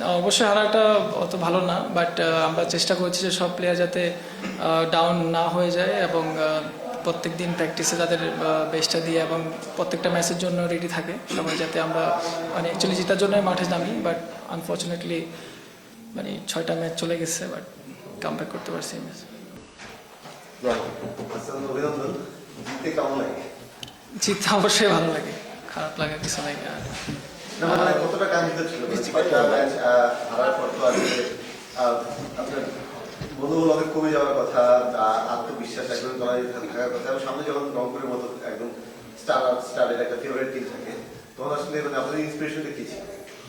অবশ্যই হারাটা অত ভালো না বাট আমরা চেষ্টা করছি যে সব প্লেয়ার যাতে ডাউন না হয়ে যায় এবং প্রত্যেক দিন প্র্যাকটিসে তাদের বেস্টটা দিয়ে এবং প্রত্যেকটা ম্যাচের জন্য রেডি থাকে সবাই যাতে আমরা মানে অ্যাকচুয়ালি জেতার জন্য মাঠে নামি বাট আনফর্চুনেটলি মানে ছয়টা ম্যাচ চলে গেছে বাট কাম ব্যাক করতে পারছি ম্যাচ আচ্ছা, অভিনন্দন। জিততে লাগে? অবশ্যই ভালো লাগে খারাপ লাগার কিছু নাই আর কতটা কাঙ্ক্ষিত ছিল? ছয়টা ম্যাচ হারার পর তো আসলে আহ, আপনার মনোবল অনেক কমে যাওয়ার কথা আত্মবিশ্বাস একদম তলায় থাকার কথা। সামনে যখন রংপুরের মতো একদম স্টার স্টারের একটা ফেভারিট টিম থাকে তখন আসলে মানে আপনাদের ইন্সপিরেশনটা কি ছিল?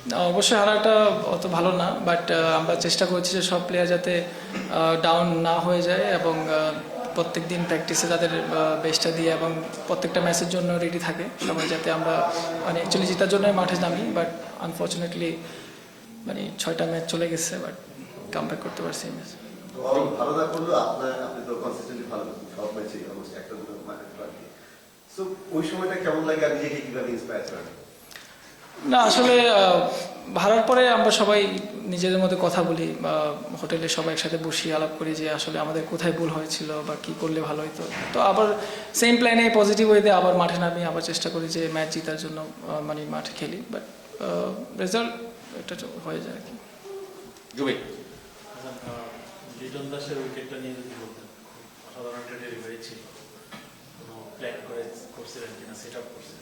না, অবশ্যই হারাটা অত ভালো না বাট আমরা চেষ্টা করছি যে সব প্লেয়ার যাতে ডাউন না হয়ে যায় এবং প্রত্যেক দিন প্র্যাকটিসে তাদের বেস্টটা দিয়ে এবং প্রত্যেকটা ম্যাচের জন্য রেডি থাকে। সবাই যাতে আমরা মানে অ্যাকচুয়ালি জেতার জন্য মাঠে নামি বাট আনফর্চুনেটলি মানে ছয়টা ম্যাচ চলে গেছে বাট কাম ব্যাক করতে পারছি ম্যাচ ভালো না করলেও আপনার আপনি তো কনসিস্টেন্টলি ভালো সব ম্যাচে অলমোস্ট একটা দুটো সো ওই সময়টা কেমন লাগে আর নিজেকে কীভাবে ইন্সপায়ার করেন? না আসলে ভাড়ার পরে আমরা সবাই নিজেদের মধ্যে কথা বলি বা হোটেলে সবাই একসাথে বসি আলাপ করি যে আসলে আমাদের কোথায় ভুল হয়েছিল বা কি করলে ভালো হতো তো আবার সেম প্ল্যানে পজিটিভ ওয়েতে আবার মাঠে নামি আবার চেষ্টা করি যে ম্যাচ জেতার জন্য মানে মাঠে খেলি। বাট রেজাল্ট এটা তো হয়ে যায় আর কি। জুবে লিটন দাসের উইকেটটা নিয়ে যদি বলতেন অসাধারণ একটা ডেলিভারি ছিল। কোনো প্ল্যান করে করছিলেন কিনা সেট আপ করছিলেন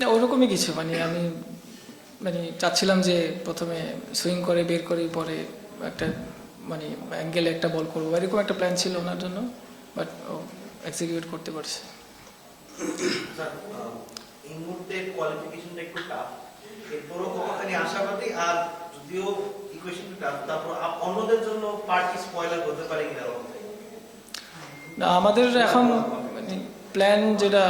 না ওরকমই কিছু। মানে আমি মানে চাচ্ছিলাম যে প্রথমে সুইং করে বের করে পরে একটা মানে অ্যাঙ্গেলে একটা বল করব। এরকম একটা প্ল্যান ছিল ওনার জন্য বাট ও এক্সিকিউট করতে পারছে। স্যার, আহ, এই মুহূর্তে কোয়ালিফিকেশনটা একটু টাফ এরপরও কতখানি আশাবাদী? আর যদিও টাফ তারপর অন্যদের জন্য পার্টি স্পয়লার হতে পারে কিনা না আমাদের এখন মানে প্ল্যান যেটা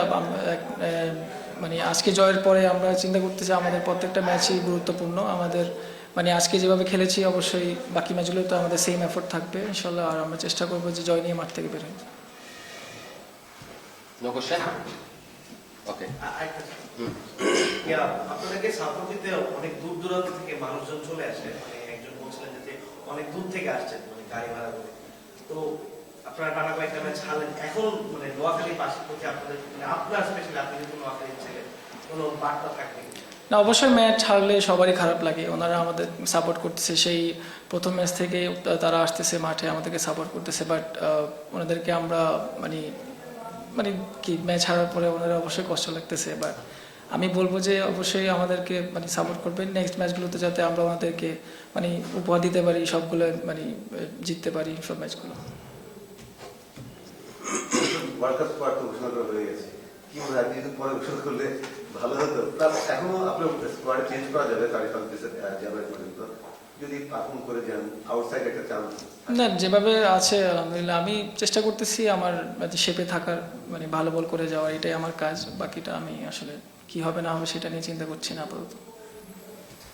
এক- এ, মানে আজকে জয়ের পরে আমরা চিন্তা করতেছি আমাদের প্রত্যেকটা ম্যাচই গুরুত্বপূর্ণ। আমাদের মানে আজকে যেভাবে খেলেছি অবশ্যই বাকি ম্যাচগুলো তো আমাদের সেম এফোর্ট থাকবে ইনশাল্লাহ আর আমরা চেষ্টা করব যে জয় নিয়ে মাঠ থেকে বেরোই ওকে আপনাদেরকে সাপোর্ট দিতে অনেক দূর দূরান্ত থেকে মানুষজন চলে আসে। মানে একজন বলছিলেন যে অনেক দূর থেকে আসছেন মানে গাড়ি ভাড়া করে। তো আপনারা টানা কয়েকটা ম্যাচ হারলেন। এখন মানে না, অবশ্যই ম্যাচ হারলে সবারই খারাপ লাগে। ওনারা আমাদের সাপোর্ট করতেছে। সেই প্রথম ম্যাচ থেকে তারা আসতেছে মাঠে, আমাদেরকে সাপোর্ট করতেছে। বাট ওনাদেরকে আমরা মানে মানে কি, ম্যাচ হারার পরে ওনারা অবশ্যই কষ্ট লাগতেছে। বাট আমি বলব যে অবশ্যই আমাদেরকে মানে সাপোর্ট করবেন। নেক্সট ম্যাচগুলোতে যাতে আমরা ওনাদেরকে মানে উপহার দিতে পারি, সবগুলো মানে জিততে পারি সব ম্যাচগুলো মনে যদি করা না, যেভাবে আছে, আলহামদুলিল্লাহ, আমি চেষ্টা করতেছি আমার শেপে থাকার মানে ভালো বল করে যাওয়ার, এটাই আমার কাজ। বাকিটা আমি আসলে কি হবে, না হবে, সেটা নিয়ে চিন্তা করছি না, আপাতত।